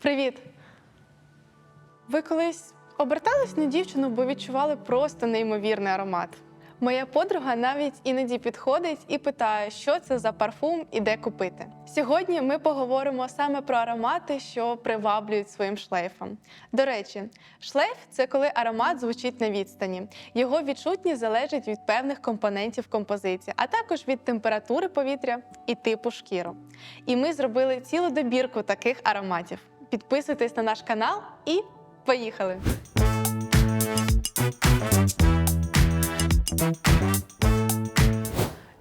Привіт! Ви колись обертались на дівчину, бо відчували просто неймовірний аромат. Моя подруга навіть іноді підходить і питає, що це за парфум і де купити. Сьогодні ми поговоримо саме про аромати, що приваблюють своїм шлейфом. До речі, шлейф це коли аромат звучить на відстані. Його відчутність залежить від певних компонентів композиції, а також від температури повітря і типу шкіру. І ми зробили цілу добірку таких ароматів. Підписуйтесь на наш канал і поїхали!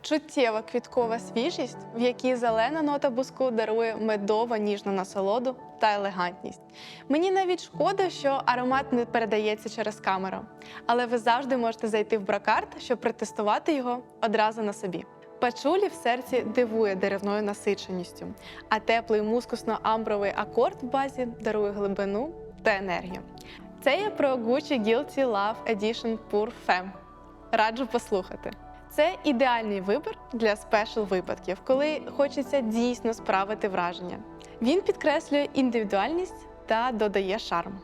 Чуттєва квіткова свіжість, в якій зелена нота буску дарує медово ніжну насолоду та елегантність. Мені навіть шкода, що аромат не передається через камеру, але ви завжди можете зайти в бракарт, щоб протестувати його одразу на собі. Пачулі в серці дивує деревною насиченістю, а теплий мускусно-амбровий акорд в базі дарує глибину та енергію. Це є про Gucci Guilty Love Edition Pure Femme. Раджу послухати. Це ідеальний вибір для спешл випадків, коли хочеться дійсно справити враження. Він підкреслює індивідуальність та додає шарм.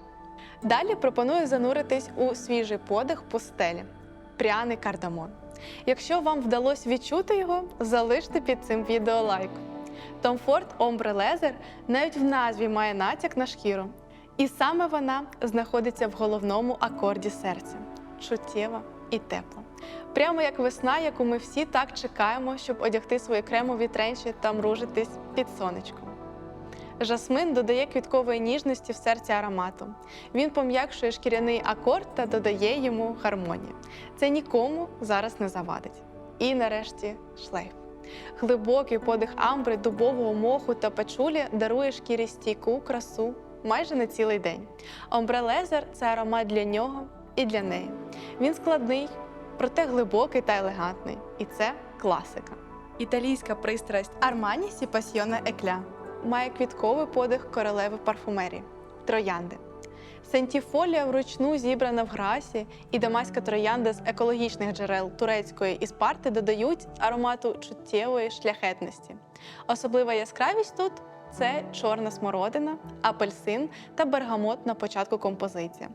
Далі пропоную зануритись у свіжий подих пустелі пряний кардамон. Якщо вам вдалося відчути його, залиште під цим відео лайк. Tom Ford Ombre Leather навіть в назві має натяк на шкіру. І саме вона знаходиться в головному акорді серця чуттєва і тепла. Прямо як весна, яку ми всі так чекаємо, щоб одягти свої кремові тренчі та мружитись під сонечком. Жасмин додає квіткової ніжності в серці аромату. Він пом'якшує шкіряний акорд та додає йому гармонію. Це нікому зараз не завадить. І нарешті шлейф. Глибокий подих амбри, дубового моху та пачулі дарує шкірі стійку красу майже на цілий день. Омбре Лезер це аромат для нього і для неї. Він складний, проте глибокий та елегантний. І це класика. Італійська пристрасть Си Passione Eclat має квітковий подих королеви парфумерії троянди. Сентіфолія вручну зібрана в грасі, і дамаська троянда з екологічних джерел турецької і спарти додають аромату чуттєвої шляхетності. Особлива яскравість тут це чорна смородина, апельсин та бергамот на початку композиції.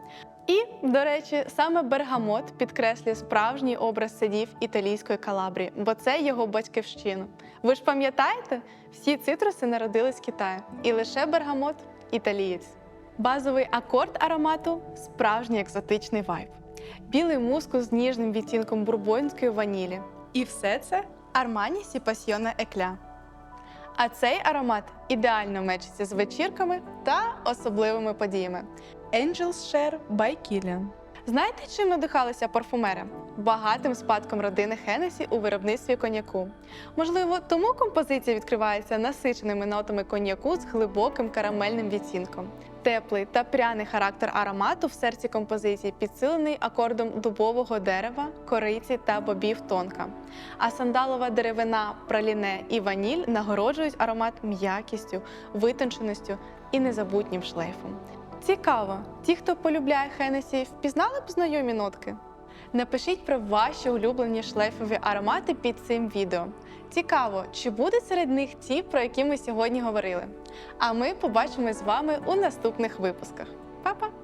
І, до речі, саме бергамот підкреслює справжній образ садів італійської Калабрії, бо це його батьківщина. Ви ж пам'ятаєте, всі цитруси народились в Китаї, і лише бергамот італієць. Базовий акорд аромату справжній екзотичний вайб. Білий мускус з ніжним відтінком бурбонської ванілі. І все це Си Passione Eclat. А цей аромат ідеально мечиться з вечірками та особливими подіями. Angel's Share by Kilian. Знаєте, чим надихалися парфумери? Багатим спадком родини Хенесі у виробництві коньяку. Можливо, тому композиція відкривається насиченими нотами коньяку з глибоким карамельним відтінком. Теплий та пряний характер аромату в серці композиції підсилений акордом дубового дерева, кориці та бобів тонка. А сандалова деревина, праліне і ваніль нагороджують аромат м'якістю, витонченістю і незабутнім шлейфом. Цікаво, ті, хто полюбляє Хенесі, впізнали б знайомі нотки? Напишіть про ваші улюблені шлейфові аромати під цим відео. Цікаво, чи буде серед них ті, про які ми сьогодні говорили. А ми побачимось з вами у наступних випусках. Па-па!